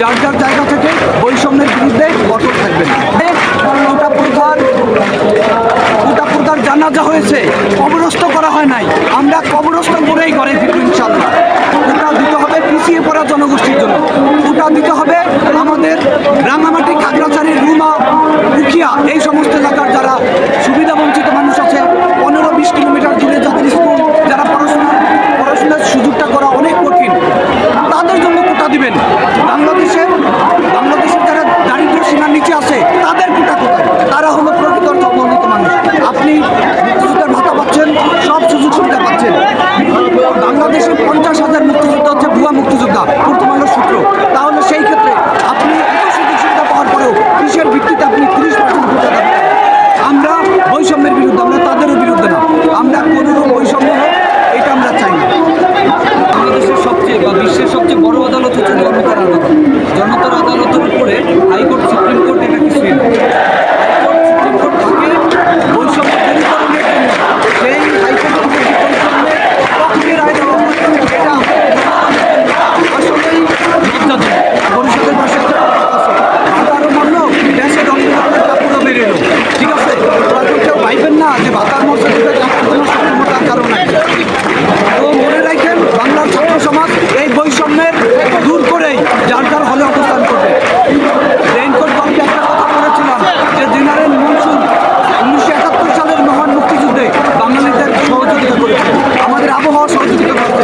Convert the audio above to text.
যার যার জায়গা থেকে বৈষম্যের বিরুদ্ধে অটল থাকবেন। প্রধান প্রধান জানাজা হয়েছে, কবরস্থ করা হয় নাই। আমরা কবরস্থ করেই ঘরে ফিরবো ইনশাল্লাহ ওটা দিতে হবে পিছিয়ে পড়া জনগোষ্ঠীর জন্য। ওটা দিতে হবে আমাদের গ্রাম তাদের কোটা কোথায়? তারা হলো প্রকৃত অর্থ মানুষ। আপনি মুক্তিযুদ্ধের ভাতা পাচ্ছেন, সব সুযোগ সুবিধা পাচ্ছেন। বাংলাদেশে পঞ্চাশ হাজার মুক্তিযোদ্ধা হচ্ছে ভুয়া মুক্তিযোদ্ধা প্রথম সূত্র। তাহলে সেই ক্ষেত্রে আপনি এত সুযোগ সুবিধা পাওয়ার পরেও কৃষের ভিত্তিতে আপনি তিরিশ পার্সেন্ট ভোটে দেবেন আমরা বৈষম্যের বিরুদ্ধে, আমরা তাদেরও বিরুদ্ধে না। আমরা কোনো বৈষম্য হোক, এটা আমরা চাই না। বাংলাদেশের সবচেয়ে বা বিশ্বের সবচেয়ে বড় আদালত হচ্ছে Thank you.